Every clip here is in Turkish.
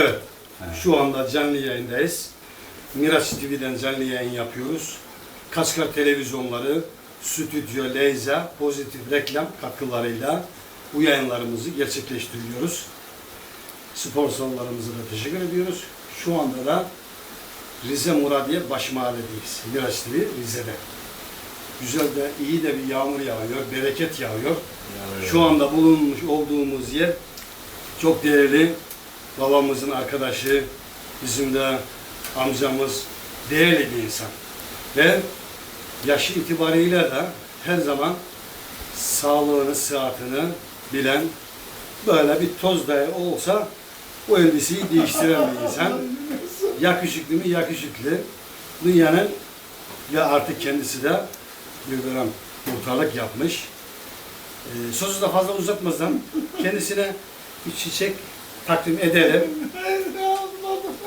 Evet, şu anda canlı yayındayız. Miraç TV'den canlı yayın yapıyoruz. Kaçkar televizyonları, stüdyo, Leyza, pozitif reklam katkılarıyla bu yayınlarımızı gerçekleştiriyoruz. Sponsorlarımıza da teşekkür ediyoruz. Şu anda da Rize Muradiye Baş Mahalledeyiz. Miraç TV Rize'de. Güzel de iyi de bir yağmur yağıyor, bereket yağıyor. Şu anda bulunmuş olduğumuz yer çok değerli babamızın arkadaşı, bizim de amcamız değerli bir insan. Ve yaşı itibariyle de her zaman sağlığını, sıhhatini bilen, böyle bir toz dahi olsa bu elbiseyi değiştiren bir insan. Yakışıklı mı? Yakışıklı. Dünyanın ve artık kendisi de bir dönem muhtarlık yapmış. Ee, sözü de fazla uzatmadan kendisine bir çiçek takdim edelim.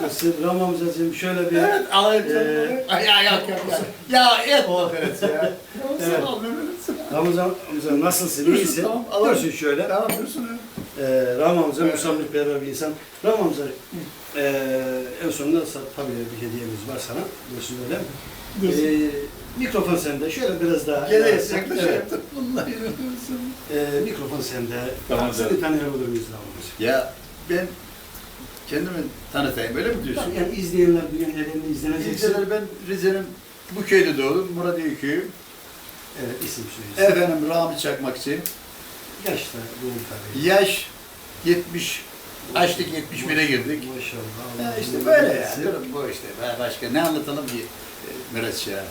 Nasıl Ram amcacığım şöyle bir Evet, alayım Ee, canım. Ya yok yok yok. Ya et. Oh, evet ya. Evet. Ramazan amca nasılsın? İyisin? Tamam, alayım. Dursun şöyle. Tamam dursun. Ee, Ram amca misafirperver bir insan. Ram amca ee, en sonunda tabii bir hediyemiz var sana. Dursun öyle. Ee, mikrofon sende. Şöyle biraz daha. Gene Evet. yaklaşık. Vallahi dursun. Ee, mikrofon sende. Tamam, Seni tanıyabilir miyiz Ram amca? Ya ben kendimi tanıtayım öyle mi diyorsun? Yani izleyenler bugün elinde izleneceksin. İlçeler ben Rize'nin bu köyde doğdum. Muradiye köyü. Evet isim söylesin. Efendim Rami Çakmakçı. Yaşta doğum tarihi. Yaş 70 açtık 71'e girdik. Maşallah. Ya işte böyle ömür ya. versin. Durum bu işte. Başka ne anlatalım ki e, Miraç ya.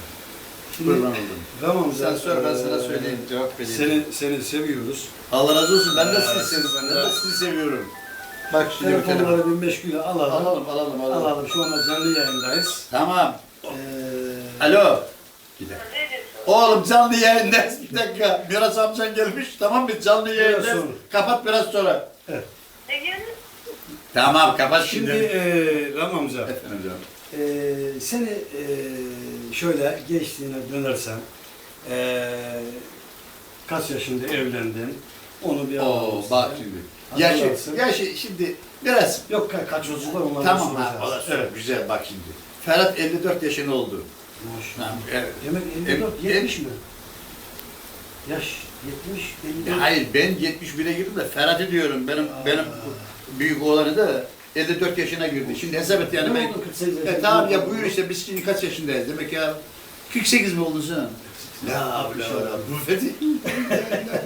Şimdi Kurban oldum. Ramazan Sen sor ben sana eee, söyleyeyim cevap vereyim. Seni, seni seviyoruz. Allah razı olsun. Ben de sizi seviyorum. Ben de sizi seviyorum. Bak şimdi bir telefon. Telefonları bir meşgule alalım. Alalım alalım alalım. Alalım. Şu anda canlı yayındayız. Tamam. Eee Alo. Bir dakika. Oğlum canlı yayındayız. Bir dakika. Biraz amcan gelmiş. Tamam mı? Canlı yayındayız. sonra. Kapat biraz sonra. Tamam kapat şimdi şimdi. eee Ram amca, Efendim canım. eee, seni eee, şöyle gençliğine dönersen, eee, kaç yaşında evlendin? Onu bir Oo alalım bak şimdi. Yaşı, Hatırlarsın. yaşı şimdi biraz Yok ka- kaç çocuk var onları tamam ha, soracağız. o da Evet. güzel bak şimdi. Ferhat 54 yaşında oldu. Maşallah. Tamam, evet. Demek 54, Em- 70 mi? Yaş 70, 54. Hayır ben 71'e girdim de Ferhat'ı diyorum. Benim benim büyük oğlanı da 54 yaşına girdi. Şimdi hesap et yani Ne ben. oldu 48 yaşında? E tamam ya buyur işte biz şimdi kaç yaşındayız demek ya 48 mi oldun sen? Ya, abla şey bu fethi.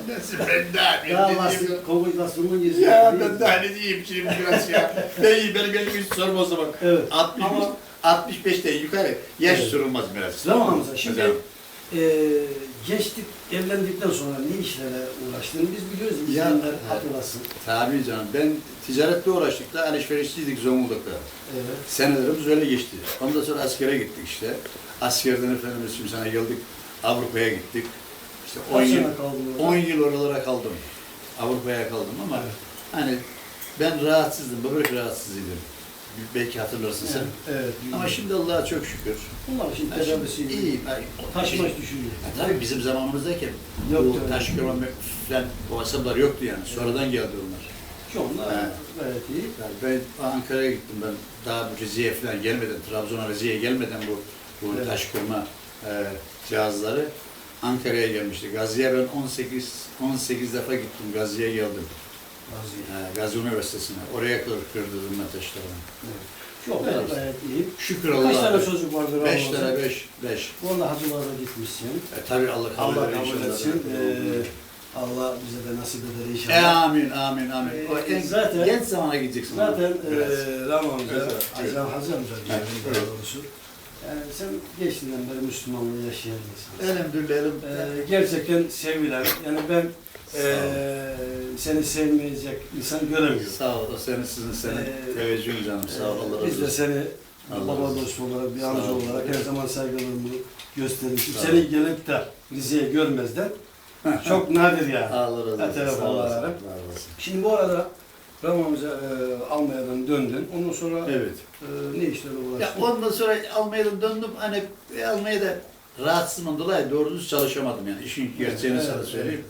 Nasıl ben daha Ya ne lastik diyeyim? komutasyonunu geziyor. Ya ben daha ne diyeyim şimdi biraz ya. Ben iyi benim yaşımı hiç sorma o zaman. Evet. 60 Ama- 65'te yukarı yaş Evet. sorulmaz biraz. Tamam Hamza, şimdi Hocam. eee geçtik, evlendikten sonra ne işlerle uğraştın? Biz biliyoruz, Ya, evet. hatırlasın. Tabii canım ben ticaretle uğraştık da alışverişçiydik Zonguldak'ta. Evet. Senelerimiz öyle geçti. Ondan sonra askere gittik işte. Askerden efendimiz şimdi sana geldik. Avrupa'ya gittik. İşte 10 Kaç yıl, sene kaldın orada? 10 yıl oralara kaldım. Avrupa'ya kaldım ama Evet. hani ben rahatsızdım, böbrek rahatsızıydım. Belki hatırlarsın sen. Evet. Ama şimdi Allah'a çok şükür. Onlar şimdi Ha, şimdi tedavisi iyi. Ben- Taşımaç düşünüyor. Ya tabii bizim zamanımızdayken Yoktu bu öyle. taş kırma falan o hesaplar yoktu yani. Sonradan geldi onlar. Anda Evet. gayet iyi. Yani ben Ankara'ya gittim ben daha bu Rize'ye falan gelmeden, Trabzon'a Rize'ye gelmeden bu, bu Evet. taş kırma e, cihazları Ankara'ya gelmişti. Gazi'ye ben 18 18 defa gittim. Gazi'ye geldim. Razıyım. E, Gazi Üniversitesi'ne. Oraya kır, kırdırdım taşlarını. Şu anda Evet. gayet iyi. Şükür Kaç tane Allah'a. çocuk vardır? 5 Ramazan? tane 5 5. Bu arada hacılara gitmişsin. E, tabii Allah kabul Allah kabul etsin. Ee, Allah bize de nasip eder inşallah. Amin, amin, amin. O Ee, en, zaten- genç zamana gideceksin. Zaten e, Ram amca, Evet. Azam Hazır amca diyelim Evet. Yani sen geçtiğinden beri Müslümanlığı yaşayan insansın. Elhamdülillah. elim- Ee, gerçekten sevilen, yani ben e, seni sevmeyecek insan göremiyorum. Sağ ol. O senin sizin senin Ee, teveccühün canım. Sağ ol. Allah Ee, Biz de olsun. seni Allah baba dostu olarak, bir amca ol. olarak her zaman saygılarımı ol. Seni gelip de Rize'ye görmezden çok nadir yani. Razı olsun. Sağ. Allah razı olsun. Şimdi bu arada Ramazan e, Almanya'dan döndün. Ondan sonra Evet. e, ne işlerle Ya uğraştın? ondan sonra Almanya'dan döndüm. Hani e, Almanya'da rahatsızlığımdan dolayı doğru düz çalışamadım yani. işin gerçeğini Evet, sana evet, söyleyeyim.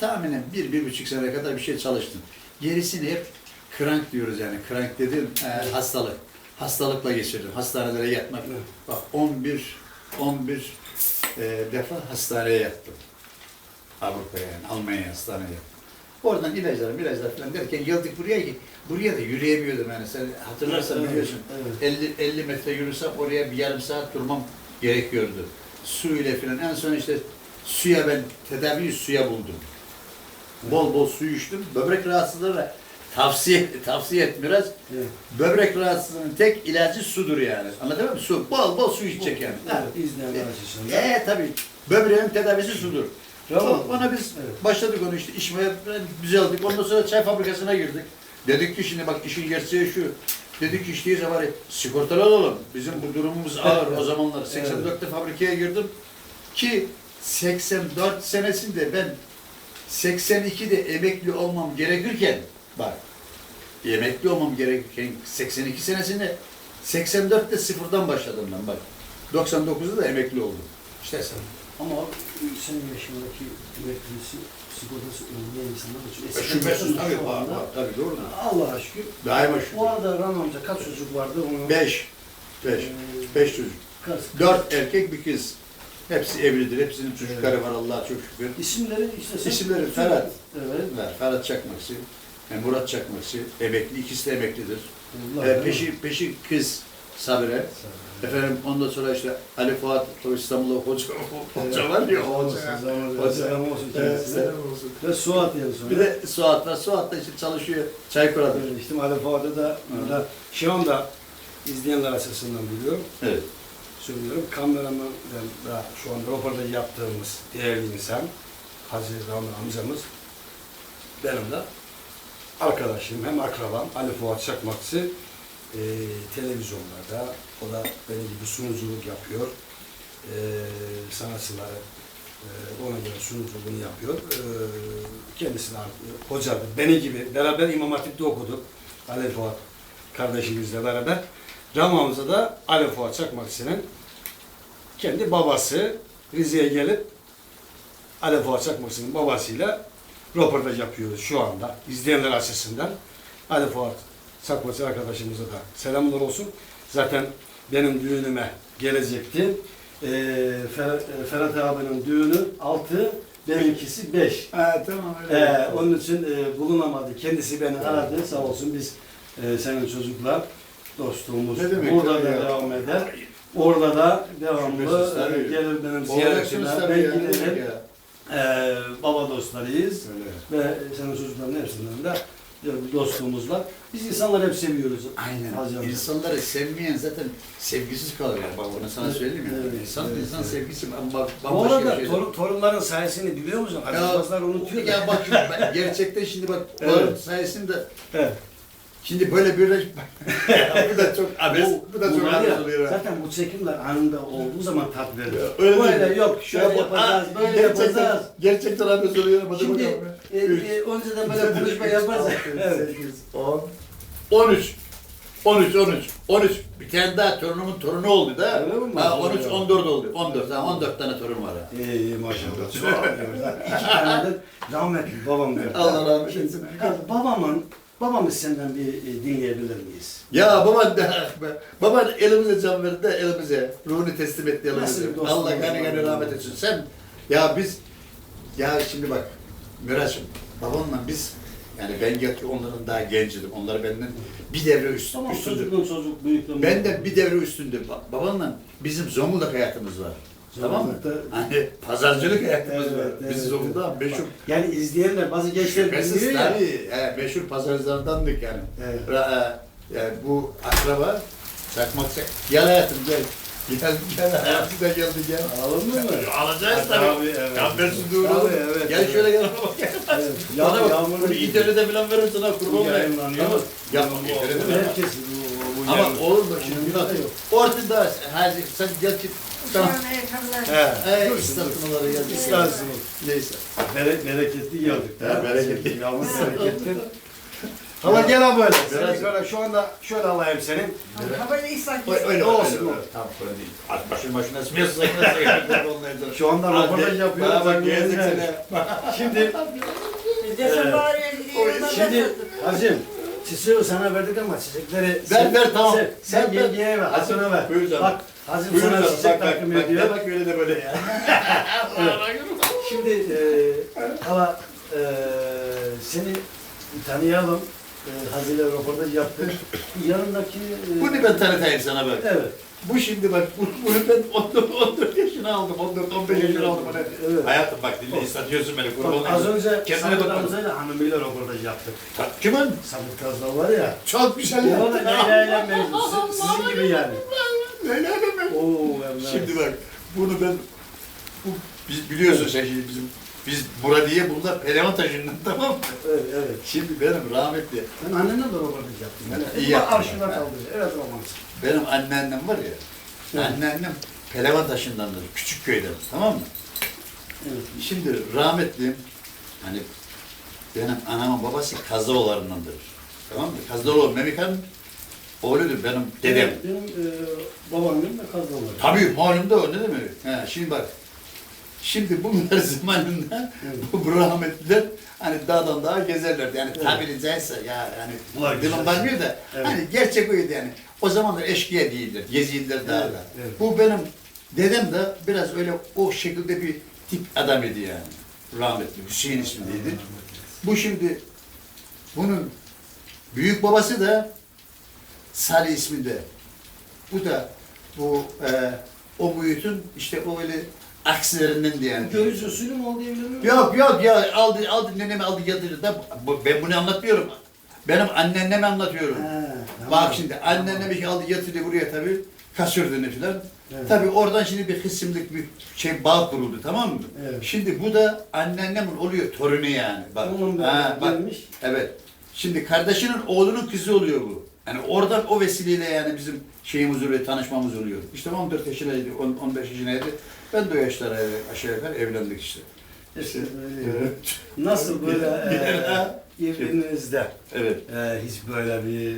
Tahminen bir, bir buçuk sene kadar bir şey çalıştım. Gerisini hep krank diyoruz yani. Krank dediğim e, hastalık. Hastalıkla geçirdim. Hastanelere yatmak. Evet. Bak 11 11 e, defa hastaneye yattım. Avrupa'ya yani Almanya hastaneye yattım. Oradan ilaçlar, ilaçlar falan derken geldik buraya ki buraya da yürüyemiyordum yani. Sen hatırlarsan Evet, biliyorsun. evet. 50 50 metre yürüsem oraya bir yarım saat durmam gerekiyordu. Su ile falan. En son işte suya ben tedaviyi suya buldum. Bol bol su içtim. Böbrek rahatsızlığına tavsiye tavsiye et biraz. Evet. Böbrek rahatsızlığının tek ilacı sudur yani. Anladın mı? Su. Bol bol su içecek yani. Evet, izleyenler açısından. Ee tabii. Böbreğin tedavisi sudur. Tamam. Ona biz Evet. başladık onu işte içmeye düzeldik. Ondan sonra çay fabrikasına girdik. Dedik ki şimdi bak işin gerçeği şu. Dedik ki işte iyice bari sigortalı olalım. Bizim bu durumumuz ağır o zamanlar. 84'te fabrikaya girdim. Ki 84 senesinde ben 82'de emekli olmam gerekirken bak emekli olmam gerekirken 82 senesinde 84'te sıfırdan başladım ben bak. 99'da da emekli oldum. İşte sen. Ama senin yaşındaki üreticisi, sigortası olmayan insanlar çok eski. Şüphesiz tabii var, var, tabii doğru. Allah'a şükür. Daima şükür. Bu arada Ram amca kaç çocuk vardı? Onu, Beş. Beş. Beş çocuk. Kaç? Dört erkek bir kız. Hepsi evlidir. Hepsinin çocukları var Allah'a çok şükür. İsimleri işte İsimleri Ferhat. Evet. Var. Ferhat Çakmakçı, e, Murat Çakmakçı, emekli, ikisi de emeklidir. Allah E, Allah. peşi, peşi kız Sabire. Efendim ondan sonra işte Ali Fuat İstanbul'da hoca, hoca var ya hoca. selam olsun kendisine. selam olsun. Ve Suat diye sonra. Bir de Suat var. Suat da işte çalışıyor. Çaykura'da. Evet, işte Ali Fuat'ı da burada şu anda izleyenler açısından biliyorum. Evet. Söylüyorum. Kameraman da şu anda röportaj yaptığımız değerli insan Hazreti Rahmi amcamız benim de arkadaşım hem akrabam Ali Fuat Çakmakçı e, televizyonlarda o da benim gibi sunuculuk yapıyor. E, sanatçıları e, ona göre sunuculuğunu yapıyor. E, kendisi de hocadır. Beni gibi beraber İmam Hatip'te okuduk. Ali Fuat kardeşimizle beraber. Ramamızda da Ali Fuat Çakmakçı'nın kendi babası Rize'ye gelip Ali Fuat Çakmakçı'nın babasıyla röportaj yapıyoruz şu anda izleyenler açısından. Ali Fuat Çakmakçı arkadaşımıza da selamlar olsun. Zaten benim düğünüme gelecekti. Ee, Fer- e, Ferhat abinin düğünü 6, benimkisi 5. Ha, tamam öyle. Ee, onun için e, bulunamadı. Kendisi beni aradı. Sağ olsun biz e, senin çocuklar dostluğumuz Ne demek burada ya? da devam eder. Orada da devamlı e, gelir benim tabii Ben ya, giderim. ya? Ee, baba dostlarıyız. Öyle. Ve senin çocukların hepsinden de bir dostluğumuz var. Biz insanları hep seviyoruz. Aynen. Hacı. İnsanları sevmeyen zaten sevgisiz kalır yani. Bak bunu sana söyleyeyim ya. Evet, İnsan, evet, insan evet. sevgisi bak Bu arada şey. torun, torunların sayesini biliyor musun? Arkadaşlar unutuyor. Ya bak ben gerçekten şimdi bak evet. sayesinde Evet. Şimdi böyle bir bu da çok abes, bu, da çok ya, abes oluyor. Zaten bu çekimler anında olduğu zaman tat veriyor. Öyle Böyle değil. yok, şöyle Ya bu- yapacağız, Aa, böyle gerçekten, yapacağız. Gerçekten abes oluyor. Hadi Şimdi bakalım. e, e, önceden böyle konuşma yaparsak. evet. 10, 13. 13, 13, 13. Bir tane daha torunumun torunu oldu da. Öyle mi? Ha, 13, 14 oldu. 14, ha, 14 tane torun var. ha. İyi iyi maşallah. Çok diyoruz. İki tane de rahmetli babam diyor. Allah rahmet eylesin. Babamın, babamız senden bir e, dinleyebilir miyiz? Ya baba da, baba elimize can verdi de elimize ruhunu teslim etti elimize. Allah gani gani rahmet etsin. Sen ya biz ya şimdi bak Miraç'ım babamla biz yani ben gerçi onların daha gencidim. Onlar benden bir devre üst, Tamam üstündür. çocukluğun çocuk, büyüklüğün. Benden bir devre üstündür. Ba- Babanla bizim Zonguldak hayatımız var. Tamam mı? Hani pazarcılık hayatımız Evet, var. evet, Biz Zonguldak meşhur Yani izleyenler, bazı gençler bilmiyor ya. tabii. He, meşhur pazarcılardandık yani. Evet. Ra- e, yani bu akraba çakmak çak. Gel hayatım gel. Gel gel hayatım da geldi gel. Alalım mı? Alacağız Tabii, tabii. evet. Kambersiz doğru. Tabii, evet, Gel evet. şöyle gel bak gel. Evet. Ya, Ya, Bana bak, bunu internete falan verir sana kurban olayım. Tamam. Bu- internete. Herkes Ama olur mu şimdi yok. Ortada hadi sen gel tamam. He. İstersin. Neyse. Bere, bereketli geldik. Ha, bereketli. Yağmur bereketli. Hala gel abi böyle. Biraz- şu anda şöyle alayım senin. Öyle öyle Olsun. Tamam öyle değil. At başın başına. Şu Şu anda röportaj yapıyoruz. Bak seni. Şimdi, şimdi Hacım çiçeği sana verdik ama çiçekleri... Ver, ver, tamam. Sen, sen ver. yengeye ver, Hasan'a ver. Buyur canım. Bak, Hazım Buyur sana canım, çiçek bak, bak, takdim bak, ediyor. de bak öyle de böyle ya. Şimdi e, ama e, seni tanıyalım. E, Hazile röportaj yaptık. Yanındaki... E, Bunu ben tanıtayım sana bak. Evet. Bu şimdi bak, bu- bunu ben 14, 14 yaşına aldım, 14, 15 yaşına aldım. Bunu. Evet. Hayatım bak, dinle, ıslatıyorsun beni, kurban Bak, olayım. az önce Kendine Samet bak. Hanımıyla röportaj yaptık. Ta- Kimin? Samet Kazdal var ya. Çok güzel O da Leyla ile Mecnun. Siz- Sizin gibi yani. Öyle mi? Oo, evet. Şimdi bak, bunu ben, bu, biz biliyorsun sen şimdi bizim, biz Muradiye bunlar Pelevan taşından tamam mı? Evet, evet. Şimdi benim rahmetli, Ben annemle de röportaj yaptım. Yani İyi İyi yaptın. arşivler kaldı. Evet romans. benim anneannem var ya, Evet. anneannem Pelevan taşındandır, küçük köyden, tamam mı? Evet. Şimdi rahmetli, hani benim anamın babası Kazıoğullarındandır. Tamam mı? Kazıoğlu Memikan oğludur benim dedem. Benim e, babaannem de Kazdal var. Tabii malum da o ne demek? He, şimdi bak. Şimdi bunlar zamanında bu rahmetliler hani dağdan dağa gezerlerdi. Yani tabiri caizse ya yani Bunlar dilim güzel. da Evet. hani gerçek oydu yani. O zamanlar eşkıya değildir, geziydiler dağda. Evet. Bu benim dedem de biraz öyle o şekilde bir tip adam idi yani. Rahmetli Hüseyin ismindeydi. Bu şimdi bunun büyük babası da Salih isminde. Bu da bu e, o boyutun işte o öyle aksilerinden diye yani. Görüş usulü mü oldu evleniyor? Yok yok ya aldı aldı nenemi aldı yatırdı da bu- ben bunu anlatmıyorum. Benim anneanneme anlatıyorum. He, tamam. Bak şimdi anneannemi aldı yatırdı buraya tabii kasırdığını filan. Evet. Tabii oradan şimdi bir kısımlık bir şey bağ kuruldu tamam mı? Evet. Şimdi bu da anneannemin oluyor torunu yani. Bak. Onun da gelmiş. Evet. Şimdi kardeşinin oğlunun kızı oluyor bu. Yani oradan o vesileyle yani bizim şeyimiz oluyor, tanışmamız oluyor. İşte 14 yaşındaydı, 10 15 yaşındaydı. Ben de o yaşlara aşağı yukarı evlendik işte. İşte. Evet. Nasıl böyle e, evliliğinizde Evet. e, hiç böyle bir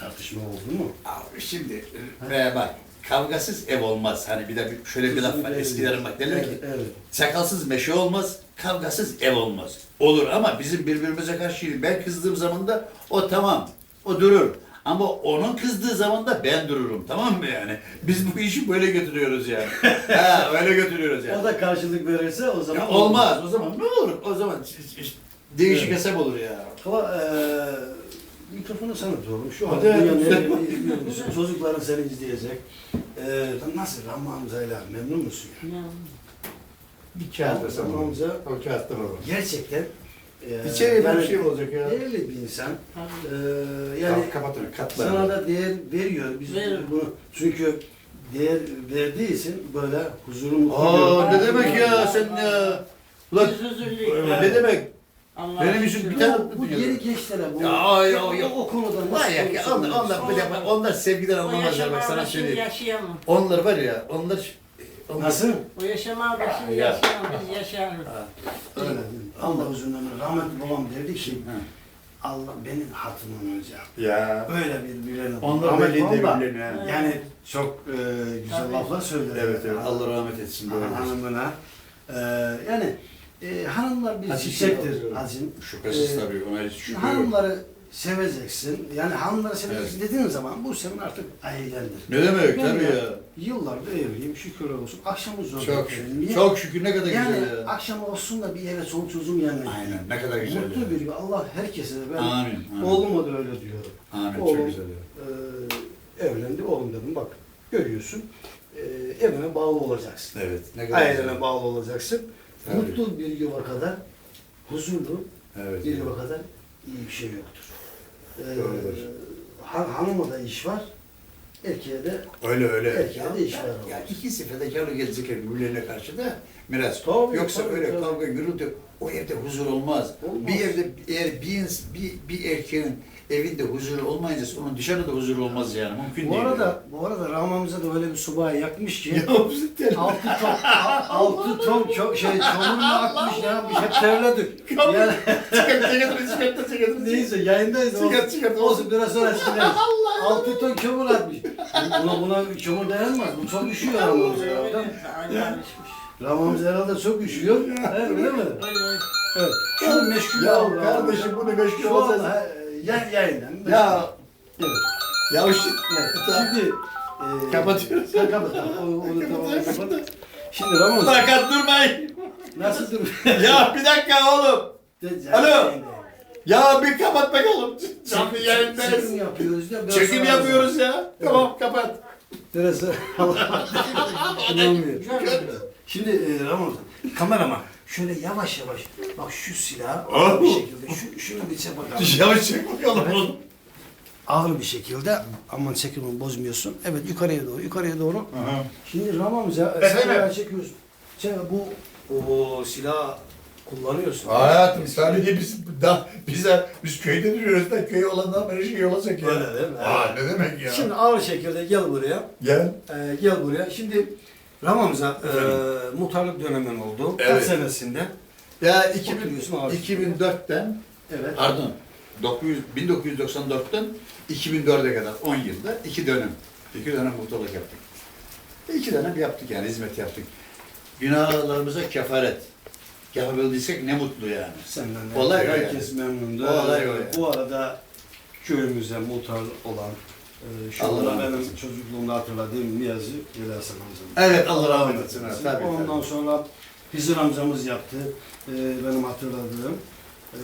tartışma oldu mu? Abi şimdi veya bak kavgasız ev olmaz. Hani bir de bir, şöyle bir laf var eskilerin bak derler ki Evet, evet. sakalsız meşe olmaz, kavgasız ev olmaz. Olur ama bizim birbirimize karşı ben kızdığım zaman da o tamam, o durur. Ama onun kızdığı zaman da ben dururum tamam mı yani? Biz bu işi böyle götürüyoruz yani. ha öyle götürüyoruz yani. O da karşılık verirse o zaman Ya olmaz o zaman ne olur? O zaman iş- iş- değişik Evet. hesap olur ya. Ama e, mikrofonu sana tutalım. Şu an Hadi, dünyanın en- çocukların seni izleyecek. E, nasıl Rahman Hamza'yla memnun musun? Ya? Bir Rahman Hamza O kağıtta var. gerçekten e, İçeriye bir yani şey olacak ya. değerli bir insan. E, yani Yani kapatın katlar. sana da değer veriyor. Biz Veriyor. bunu çünkü değer verdiği için böyle huzurunu Aa ne demek ya sen ya? Ulan Biz huzurluyuz. ne demek? Allah'a Benim şükür. bir tane- Bu, bu geri gençlere bu. Ya, ya, ya. o konuda nasıl Var ya, ya onlar, onlar, bir bak, onlar sevgiden O anlamazlar bak sana şimdi söyleyeyim. yaşayamam. Onlar var ya, onlar... Nasıl? O yaşama şimdi Ya. yaşayamam. Biz. Öyle. Allah uzun ömür. Rahmetli babam derdi ki Ha. Allah benim hatımın olacak. Ya. Öyle bir bilen adam. Onlar Rahmetli belli de babam da bilen ha. Yani çok e, güzel Tabii. laflar söyler. Evet evet, Allah rahmet etsin. Doğru. hanımına. E, yani e, hanımlar bir Hacı çiçektir şey-. Şüphesiz Ee, tabii, ona hiç şüphe yok. Hanımları seveceksin. Yani hanımları seveceksin Evet. dediğin zaman bu senin artık ailendir. Ne demek Ben tabii de ya. Yıllardır evliyim şükür olsun. Akşamı zor Çok şükür. Niye? Çok şükür ne kadar Yani güzel ya. akşam olsun da bir eve çoluk çocuğum yanına. Aynen, ne kadar güzel ya. Mutlu bir Allah herkese de ben Amin. amin. oğluma da öyle diyorum. Amin, Oğlum, çok güzel ya. Ee, evlendi oğlum dedim bak görüyorsun ee, evine bağlı olacaksın. Evet, ne kadar Ailene güzel. bağlı olacaksın. Tabii. Mutlu bir yuva kadar huzurlu Evet. bir yuva kadar iyi bir şey yoktur. Ee, han, hanıma da iş var. Erkeğe de Öyle öyle. Erkeğe de iş var. Ya ikisi fedakarlık edecek birbirlerine karşı da miras. Tabii, Yoksa tabii, öyle tabii. kavga gürültü o evde huzur olmaz. Olmaz. Bir evde eğer bir, ins- bir, bir erkeğin evinde huzuru olmayınca onun dışarıda huzuru olmaz yani. Mümkün bu değil. arada bu arada Rahmanımıza da öyle bir subayı yakmış ki ya. Altı ton a- altı ton çok şey çamur mu akmış ya bir hep terledik. Yani Çıkart, çıkart, çıkart, çıkart. neyse yayındayız. Çıkart, olsun. çıkart. Olsun biraz sonra sileriz. Altı ton kömür atmış. Buna buna kömür dayanmaz. Bu çok üşüyor Rahmanımız alışmış. Rahmanımız herhalde çok üşüyor. He, öyle mi? Evet. Şu an meşgul Ya oldu. kardeşim bunu meşgul Şu yay, yayından. Ya Evet. ya şu- evet. Tamam. Şimdi e, Kapatıyoruz. Ha, kapat. Onu, onu tamam kapat. Şimdi Ramazan Fakat durmayın. nasıl dur? ya bir dakika oğlum. Alo. Ya bir kapat bakalım. Canlı Çekim yayındayız. yapıyoruz ya. Çekim yapıyoruz ya. Tamam kapat. Neresi? Allah inanmıyor. Şimdi e, Ramazan, kameraman şöyle yavaş yavaş bak şu silahı ağır bir şekilde şu, şunu bir çek bakalım. Yavaş çek bakalım oğlum. Ağır bir şekilde aman çekimi bozmuyorsun. Evet yukarıya doğru yukarıya doğru. Şimdi Ramazan e, Efendim? silahı çekiyorsun. Sen bu o silah kullanıyorsun. Hayatım sen de biz da bize biz köyde duruyoruz da köy olandan beri şey olacak ya. Öyle değil mi? Aa ne demek ya? Şimdi ağır şekilde gel buraya. Gel. E, gel buraya. Şimdi Ramazan e, muhtarlık dönemin oldu. Kaç Evet. senesinde? Ya 2000, Oturuyorsun ağır. 2004'ten Evet. pardon 900, 1994'ten 2004'e kadar 10 yılda iki dönem. iki dönem muhtarlık yaptık. İki dönem yaptık yani hizmet yaptık. Günahlarımıza kefaret. Yapabildiysek ne mutlu yani. Senden de Olay o herkes memnundu. Olay o yani. Bu arada köyümüze muhtar olan e, şu Allah anda rahmet benim eylesin. çocukluğumda hatırladığım Niyazi Geli Hasan amcam. Evet Allah rahmet eylesin. evet, Tabii, Ondan tabii. sonra Hizir amcamız yaptı. E, benim hatırladığım. E,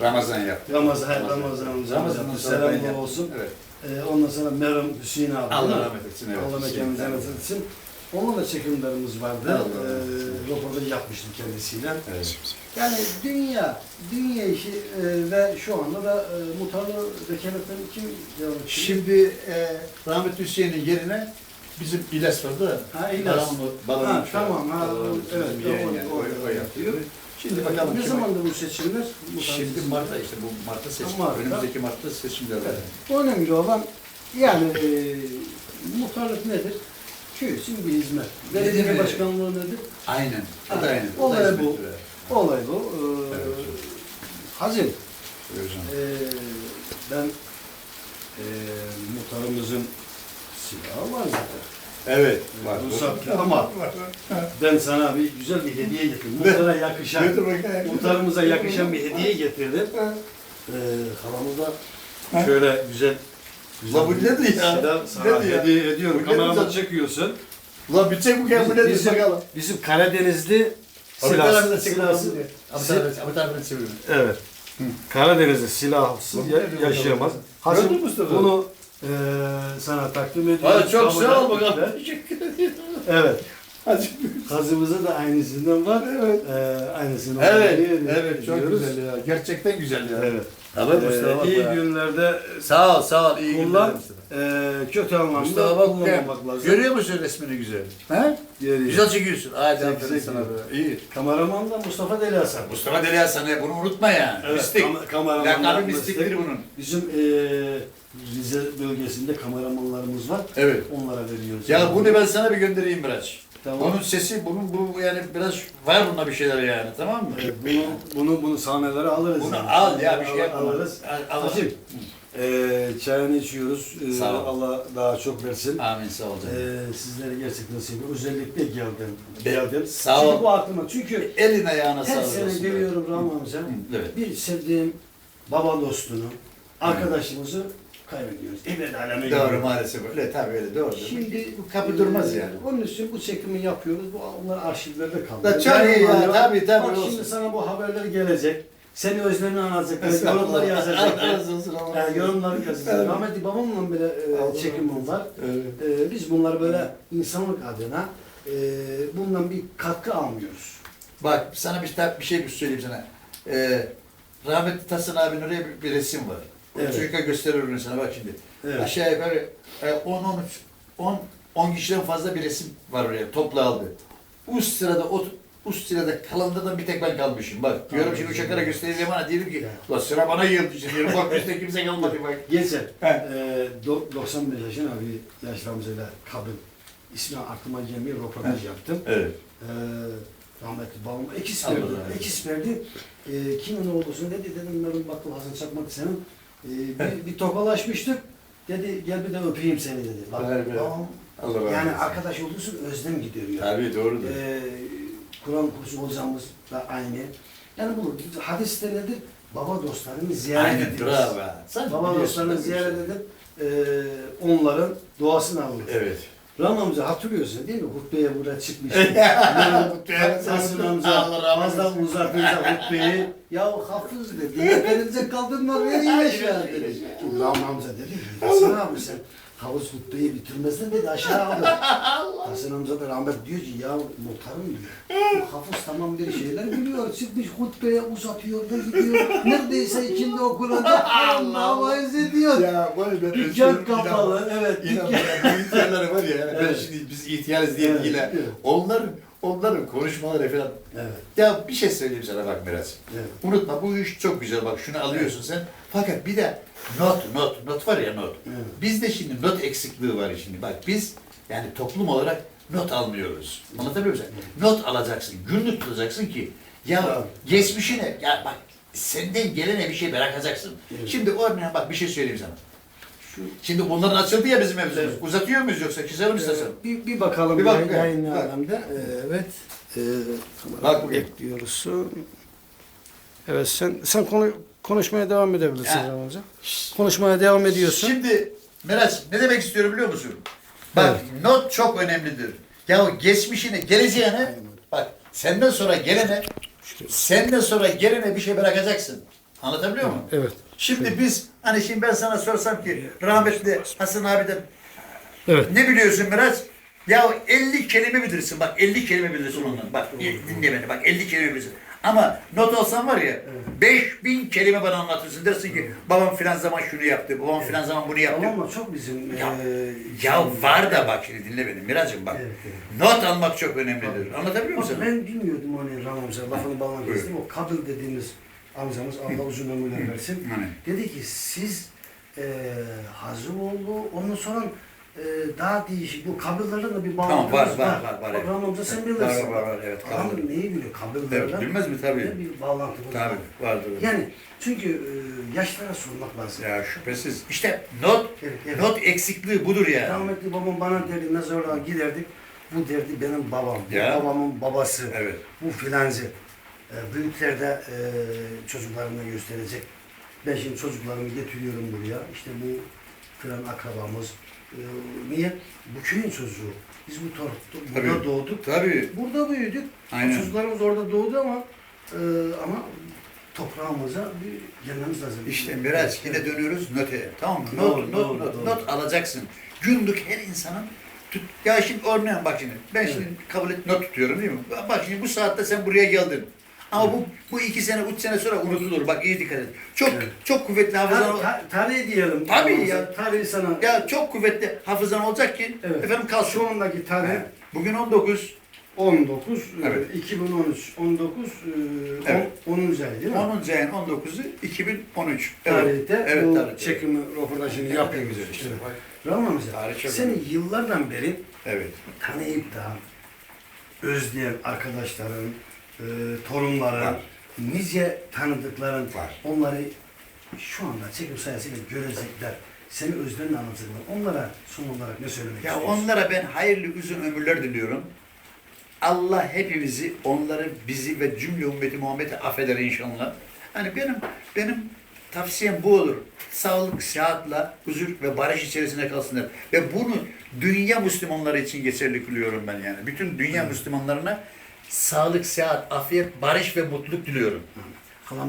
Ramazan yaptık. Ramazan, Ramazan amcamız Ramazan'dan yaptı. sonra ben Selamlar yaptım. olsun. Evet. E, ondan sonra Meryem Hüseyin abi. Allah rahmet etsin. Evet. Allah mekanı cennet etsin. Onunla da çekimlerimiz vardı. Allah E, rahmet eylesin. röportaj yapmıştım kendisiyle. Evet. Yani dünya, dünya işi e, ve şu anda da e, muhtarlı vekaletleri kim devam ediyor? Şimdi e, rahmetli Hüseyin'in yerine bizim İlyas vardı. Ha, İlyas. Balonlu- balonlu Ha, tamam, ha, Balonlu evet, yeğen yani, o- o, o yapıyor. Şimdi bakalım ne zamandır bu seçimler? Muhtar Şimdi. Mart'ta işte bu Mart'ta seçim. Mart'ta. Önümüzdeki Mart'ta seçimler var. Evet. Önemli olan yani e, muhtarlık nedir? Köyüsün bir hizmet. Belediye başkanlığı nedir? Aynen. O da aynen. Da olay bu. Olay bu. E, Evet. Hazin. Buyur canım. E, ben e, muhtarımızın silahı var zaten. Evet. Var. Ruhsat ama Var. ben sana bir güzel bir hediye getirdim. Muhtara yakışan, muhtarımıza yakışan bir hediye getirdim. Ee, halamı da şöyle güzel La bu nedir ya? silah sana Nedir ya? hediye ediyorum. Bu nedir Kamerama ya? çekiyorsun. Ulan bir çek bu gel bu nedir Bizim, bakalım. bizim Karadenizli Abi silah, tarafına silahsız. bakalım. Abi tarafına- abi tarafına çeviriyorum. Evet. Karadenizli silahsız ya- yaşayamaz. Gördün mü Mustafa? bunu eee sana takdim ediyorum. Hadi çok Kabul sağ ol et. bakalım. Teşekkür ederim. Evet. Hadi. Hazımızda da aynısından var. Evet. Ee, aynısını Evet, hediye evet çok ediyoruz. güzel ya. Gerçekten güzel ya. Evet. Haber Ee, Mustafa iyi ya. günlerde Sağ ol, sağ ol. İyi günler kullan, e, kötü anlamda Mustafa bak kullanmamak lazım. Görüyor musun resmini güzel? He? Görüyor. Güzel çekiyorsun. Hadi aferin sana be. İyi. Kameraman da Mustafa Deli Hasan. Mustafa Deli Hasan ya bunu unutma yani. Evet, Mistik. kam- kameraman da Lakabı Mistik. mistiktir bunun. Bizim e, Rize bölgesinde kameramanlarımız var. Evet. Onlara veriyoruz. Ya bunu ben sana bir göndereyim biraz. Tamam. Onun sesi, bunun bu yani biraz var bunda bir şeyler yani tamam mı? Evet, bunu, bunu, bunu sahnelere alırız. Bunu yani. al ya bir şey Al- yapma. Alırız. Al, al. Hacım, e, çayını içiyoruz. E, Sağ ol. Allah daha çok versin. Amin sağ ol canım. Ee, sizleri gerçekten seviyorum. Özellikle geldim. Be- Geldim. sağ Çünkü ol. bu aklıma. Çünkü Elin ayağına her sağlık sene olsun. geliyorum Rahman'ımıza. Hı, Evet. Bir sevdiğim baba dostunu, arkadaşımızı kaybediyoruz. Evet aleme Doğru gidiyor. maalesef öyle tabii öyle doğru. Şimdi kapı durmaz e, yani. Onun için bu çekimi yapıyoruz. Bu onlar arşivlerde kaldı. Da çok iyi ya, tabii, tabii, Bak olsun. şimdi sana bu haberler gelecek. Seni özlemini anlatacaklar. Estağfurullah. Yorumlar Allah yazacaklar. razı olsun, Allah razı Yani olsun. yorumlar yazacaklar. Evet. Rahmetli babamla bile e, çekimim var. Evet. Ee, biz bunları böyle insanlık adına e, bundan bir katkı almıyoruz. Bak sana bir, ta- bir şey söyleyeyim sana. Ee, rahmetli Tasın abinin oraya bir, bir resim var. Evet. Çocuklar gösteriyorum sana bak şimdi. Evet. Aşağı yukarı e, 10 13 10 10 kişiden fazla bir resim var oraya toplu aldı. Üst sırada o üst sırada kalanda da bir tek ben kalmışım. Bak diyorum şimdi uçaklara göstereceğim bana diyelim ki la sıra bana işte diyorum bak üstte kimse kalmadı bak. He. e, do- 95 yaşında bir yaşlarımızda kadın ismi aklıma gelmiyor röportaj yaptım. Evet. E, rahmetli babam ekis verdi. Ekis verdi. E, kimin oğlusun dedi dedim benim bakkal Hasan Çakmak senin. E, bir, bir tokalaşmıştık. Dedi gel bir de öpeyim seni dedi. Bak, Evet, evet. babam, Allah razı yani olsun. arkadaş olduğusun özlem gidiyor yani. Tabii doğrudur. Ee, Kur'an kursu hocamız da aynı. Yani bu hadiste nedir? baba dostlarımı ziyaret Aynen ediyoruz. bravo. Sen Baba biliyorsun, dostlarını tabii ziyaret işte. edip e, onların duasını alıyoruz. Evet. Rahmi amca hatırlıyorsun değil mi? Hutbeye burada çıkmış. Hasan amca fazla uzatınca hutbeyi. Ya hafız dedi. Yeterinize kaldırma ve iyi yaşa dedi. Rahmi amca dedi Hasan abi sen havuz hutbeyi bitirmezsen dedi aşağı aldı. Hasan amca da rahmet diyor ki ya muhtarım diyor. Bu hafız tamam bir şeyler biliyor. Çıkmış hutbeye uzatıyor da gidiyor. Neredeyse ikindi okulunda Allah vaiz ediyor. Ya ya ben Dükkan kapalı. Evet. İnan dükkan- bana bu ihtiyarları var ya, yani ben Evet. şimdi biz ihtiyarız diye Evet, ha. evet. Onların, konuşmaları falan. Evet. Ya bir şey söyleyeyim sana bak Miraç. Evet. Unutma bu iş çok güzel bak şunu alıyorsun sen. Fakat bir de not, not, not var ya not. Evet. Bizde şimdi not eksikliği var şimdi. Bak biz yani toplum olarak not almıyoruz. Anlatabiliyor muyum? Not alacaksın, günlük tutacaksın ki ya Tabii. geçmişine ya bak senden gelene bir şey bırakacaksın. Evet. Şimdi örneğin bak bir şey söyleyeyim sana. Şimdi bunların açıldı ya bizim evimiz. Evet. Uzatıyor muyuz yoksa keselim istersen? Ee, Bir, bir bakalım Bir bak, yayın bak. alemde. Ee, evet. Ee, Bak bugün. bekliyorsun. Evet sen sen konu konuşmaya devam edebilirsin Ya. Ramazan Hocam. Konuşmaya devam ediyorsun. Şimdi Miraç ne demek istiyorum biliyor musun? Bak not çok önemlidir. Ya o geçmişine, geleceğine bak senden sonra gelene senden sonra gelene bir şey bırakacaksın. Anlatabiliyor muyum? Evet. Şimdi biz hani şimdi ben sana sorsam ki rahmetli Hasan abiden Evet. ne biliyorsun Miraç? Ya 50 kelime bilirsin bak 50 kelime bilirsin ondan. Bak dinle beni bak 50 kelime bilirsin. Ama not olsan var ya 5000 kelime bana anlatırsın dersin ki babam filan zaman şunu yaptı, babam filan zaman bunu yaptı. Ama çok bizim Ya, eee, Ya var da bak şimdi dinle beni Miraç'ım bak. Evet, evet. Not almak çok önemlidir. Anlatabiliyor Bak, muyum sana? ben bilmiyordum onu Ramazan amca. Lafını Buyur. kestim. O kabul dediğimiz amcamız Allah uzun ömürler versin. Hani. Dedi ki siz eee Hazımoğlu ondan sonra eee, daha değişik bu kabirlerle de bir Tamam, bağlantımız var, var, var, var, Bak, evet. Amca sen Var, bilirsin. var, var, evet, Adam kabir. neyi biliyor kabirlerle? Evet, bilmez mi? Tabii. Bir bağlantımız var. Tabii vardır. Yani çünkü eee, yaşlara sormak lazım. Ya şüphesiz. İşte not, Evet, evet. not eksikliği budur ya. Rahmetli babam bana derdi mezarlığa giderdik. Bu derdi benim babam. bu Ya. babamın babası. Evet. Bu filancı. Ee, büyükler de e, çocuklarına gösterecek. Ben şimdi çocuklarımı getiriyorum buraya. İşte bu filan akrabamız. Niye? Bu köyün çocuğu. Biz bu torukta, burada Tabii. doğduk. Tabii. Burada büyüdük. Aynen. Çocuklarımız orada doğdu ama e, ama toprağımıza bir gelmemiz lazım. İşte Miraç yine dönüyoruz note. Tamam mı? Doğru, Not, not, doğru, not, doğru. not alacaksın. Günlük her insanın tut. Ya şimdi örneğin bak şimdi. Ben şimdi kabul et not tutuyorum değil mi? Bak şimdi bu saatte sen buraya geldin. Ama bu bu iki sene, üç sene sonra unutulur. Bak iyi dikkat et. Çok Evet. çok kuvvetli hafızan. Ta, ta, tarihi diyelim. Tabii Ramazan. ya. Tarihi sana. Ya çok kuvvetli hafızan olacak ki Evet. efendim kalsın. Şu andaki tarih He. Bugün 19, 19, Evet. e, 2013, 19, e, Evet. 10. ay değil mi? 10. ayın 19'u 2013. Tarihte evet, bu tarihte. çekimi, röportajını yapıyoruz. güzel işte. Evet. Amca, Tarih çok seni yıllardan beri Evet. tanıyıp da özleyen arkadaşların, e, torunların, Var. nice tanıdıkların, Var. onları şu anda çekim sayesinde görecekler. Seni özlemle anlatacaklar. Onlara son olarak ne söylemek Ya istiyorsun? onlara ben hayırlı uzun ömürler diliyorum. Allah hepimizi, onları, bizi ve cümle ümmeti Muhammed'i affeder inşallah. Hani benim benim tavsiyem bu olur. Sağlık, sıhhatle, huzur ve barış içerisinde kalsınlar. Ve bunu dünya Müslümanları için geçerli kılıyorum ben yani. Bütün dünya Müslümanlarına sağlık, sıhhat, afiyet, barış ve mutluluk diliyorum.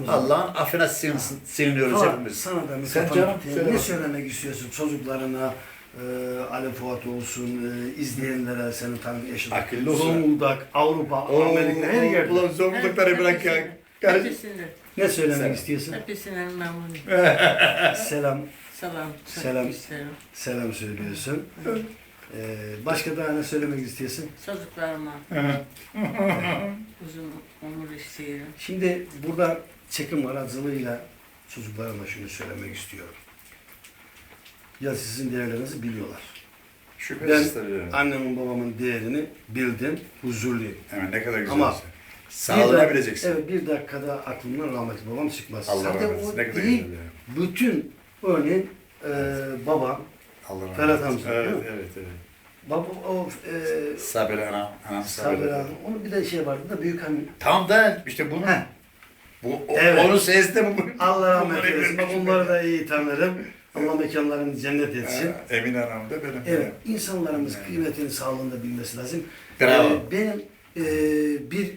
Allah'ın affına sığınsın, sığınıyoruz Hala hepimiz. Sana da Sen mikrofon canım, söyle ne bak. söylemek istiyorsun çocuklarına, e, Ali Fuat olsun, e, izleyenlere, senin tanrı yaşın. Akıllı olsun. Zonguldak, Avrupa, Amerika, her yerde. Ulan Zonguldakları bırak ya. Hepsini, Ne söylemek Selam. istiyorsun? hepsine memnun. Selam, Selam. Selam. selam söylüyorsun. E, başka daha ne söylemek istiyorsun? Çocuklarıma uzun ömür isterim. Şimdi burada çekim aracılığıyla çocuklarıma şunu söylemek istiyorum. Ya sizin değerlerinizi biliyorlar. Şüphesiz Ben tabii. annemin babamın değerini bildim, huzurluyum. Hemen ne kadar güzel. Ama-. Sağlığına Bir dak- bileceksin. Evet bir dakikada aklımdan rahmetli babam çıkmaz. Allah Zaten rahmet eylesin. o Ne kadar iyi, güzel. ya. bütün örneğin e, babam, Allah rahmet Ferhat eylesin. amca, değil Evet, mi? evet, evet. baba o e, Sabire anam, anam Sabir. Hanım, onun bir de şey vardı da büyük anne. Tamam da işte bunu Heh. Bu, o, Evet. Onun sesi de bu. Allah rahmet Bunları eylesin. Bak onları da iyi tanırım. Allah mekanlarını cennet etsin. Ha, Emin Hanım da benim. Evet, insanlarımız kıymetini sağlığında bilmesi lazım. Bravo. Ee, benim e, bir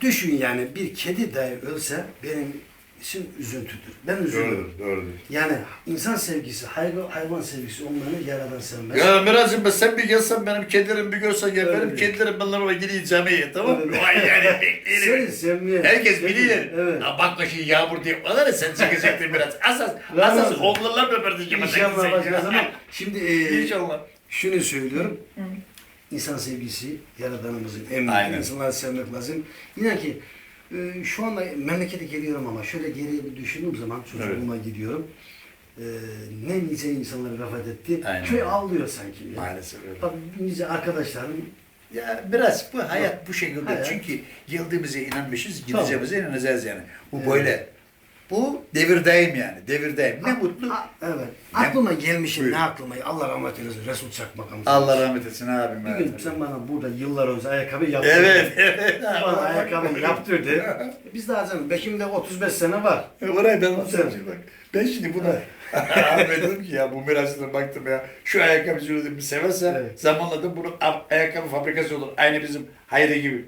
düşün yani bir kedi dahi ölse benim için üzüntüdür. Ben üzülürüm. Doğrudur, doğrudur. Yani insan sevgisi, hayvan, hayvan sevgisi onları yaradan sevmez. Ya Miraç'ım ben sen bir gelsen benim kedilerimi bir görsen ya Öyle benim değil. kedilerim benimle gideyim camiye tamam mı? Öyle. Vay yani Seni bekleyelim. sevmeye. Herkes Seni- bilir. Evet. Ha, bakma şimdi yağmur diye bana da sen çıkacaktın biraz. Asas, Ramazan. asas oğullarla röportajı İnşallah bakacağız ama şimdi e, İnşallah. şunu söylüyorum. İnsan sevgisi yaradanımızın emri. Aynen. İnsanları sevmek lazım. İnan ki e, şu anda memlekete geliyorum ama şöyle geriye bir düşündüğüm zaman çocukluğuma gidiyorum. E, ne nice insanlar vefat etti. Aynen. Köy ağlıyor sanki. Ya. Maalesef öyle. Bak nice arkadaşlarım Ya biraz bu hayat bu şekilde. Hayat. Çünkü geldiğimize inanmışız, gideceğimize inanacağız yani. Bu böyle. Bu devirdeyim yani. Devirdeyim. Ne mutlu. A- evet. Aklıma gelmişim Buyur. ne aklıma? Allah rahmet eylesin. Resul Çakmak amca. Allah rahmet etsin abim. Bir gün sen bana burada yıllar önce ayakkabı yaptırdın. Evet, evet. Bana ayakkabı yaptırdı. Biz daha canım. Bekim'de 35 sene var. Orayı ben anlatacağım bak. Ben şimdi buna dedim ki ya bu mirasına baktım ya. Şu ayakkabı şunu dedim severse Evet. zamanla da bunu ayakkabı fabrikası olur. Aynı bizim Hayri gibi.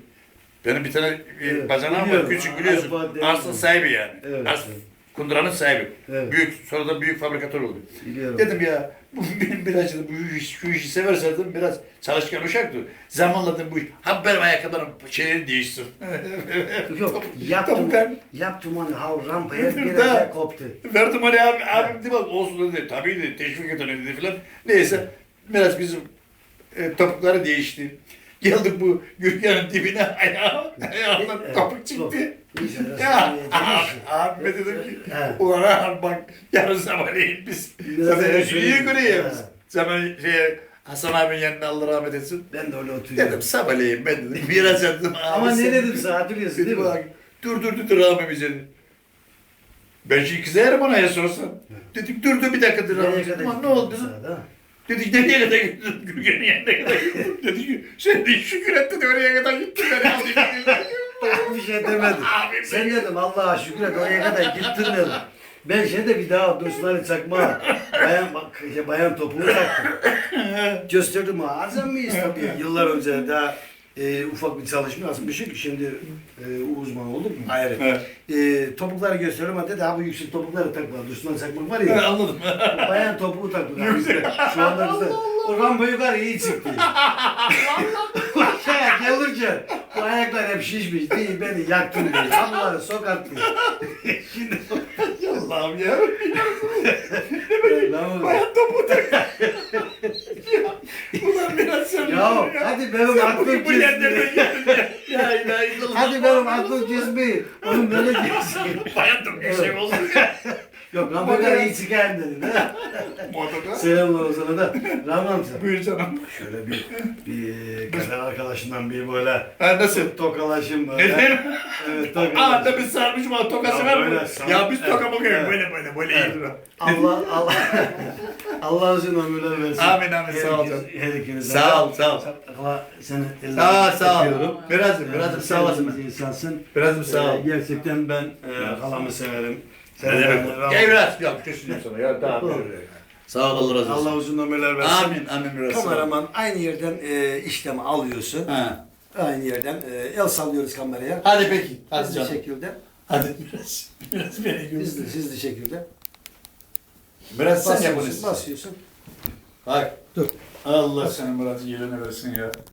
Benim bir tane e, Evet, bacanağım var biliyorum. küçük biliyorsun. Ayakkabı değil Arsın mi? sahibi yani. Evet, Ars, evet. Kunduranın sahibi. Evet. Büyük, sonra da büyük fabrikatör oldu. Biliyorum. Dedim ya bu benim biraz da bu iş, şu işi seversen dedim biraz çalışkan uşaktı. Zamanla dedim bu iş. Ha benim ayakkabılarım şeyleri değişsin. Yok yaptım. Tabii ben- Yaptım onu ha rampaya bir şey koptu. Verdim hani abi, abim dedi bak olsun dedi. Tabii dedi teşvik et dedi filan. Neyse biraz bizim e, topukları değişti. Geldik bu Gürkan'ın dibine ayağı, ayağından Evet, topuk çok. çıktı. Resim Ya abime dedim ki ulan bak yarın sabahleyin biz zaten iyi söyleyeyim. görüyoruz. Zaman şey, Hasan abinin yanına Allah rahmet etsin. Ben de öyle oturuyorum. Dedim sabahleyin ben dedim biraz abi. Ama ne dedim sana hatırlıyorsun değil mi? bak, dur dur dur dur abi bize dedi. Ben şimdi kızarım ona ya sorsan. Dedik dur dur bir dakika dur Nereye abi. kadar Aman ne oldu? Da? Dedik nereye kadar gittin? Gürgen'in yanına kadar. Dedi ki sen de şükür et dedi oraya kadar gittin. Beni aldı. bir şey demedim. Abim Sen dedim Allah'a şükür et oraya kadar gittin dedim. Ben şeyde bir daha Dursunali çakma bayan, bak, şey, bayan topuğu taktım. Gösterdim ha. Azam mıyız tabii. Yıllar önce daha e, ufak bir çalışma yapmışım. Şimdi e, uzman oldum. Ayrı. Evet. E, topukları gösteriyorum ama dedi ha bu yüksek topukları takma. Dursunali çakmak var ya. Anladım. bayan topuğu taktık. abi bizde. Şu anda bizde. O rampa yukarı iyi çıktı. Aşağıya gelirken bu ayaklar hep şişmiş değil beni yaktın diye. Kapıları sokaktı. Şimdi Allah'ım ya. Lan Bayan topu tak. Ya, Ulan biraz sen. Ya hadi benim Sen aklım bugün bu yerlerden geldin ya. Ya ilahe illallah. Hadi benim aklım kesmiyor. Onun böyle kesmiyor. Bayan topu bir şey olsun ya. Yok kadar iyi çıkarım dedim. ha. Selamlar o sana da. Rahman sen. Buyur canım. Şöyle bir, bir kadın arkadaşından bir böyle Ha nasıl? tokalaşım böyle. Efendim? Evet Aa tokalaşım. da biz sarmışım ama tokası var mı? sarmış- Ya biz toka Evet, bakıyoruz böyle böyle böyle Evet. iyidir. Allah Allah Allah uzun ömürler versin. Amin, amin, Her sağ ol canım. Her ikinize. Sağ ol, sağ ol. Allah seni Sağ ol, sağ ol. Birazım, Ee, birazım sen sağ olasın. bir insansın. Birazım sağ ol. Ee, gerçekten ben e, halamı severim. Ne Seni demek? Gel biraz. Yok düşünüyorum sana ya. Daha Sağ ol Allah razı olsun. Allah uzun ömürler versin. Amin, amin biraz. Kameraman aynı yerden e, işlemi alıyorsun. Ha. Aynı yerden e, el sallıyoruz kameraya. Hadi peki. Hadi Hızlı canım. şekilde. Hadi biraz. Biraz beni Hızlı, göster. hızlı şekilde. Biraz sen Basıyorsun, yapın. basıyorsun. Bak. Dur. Allah senin Murat'ı yerine versin ya.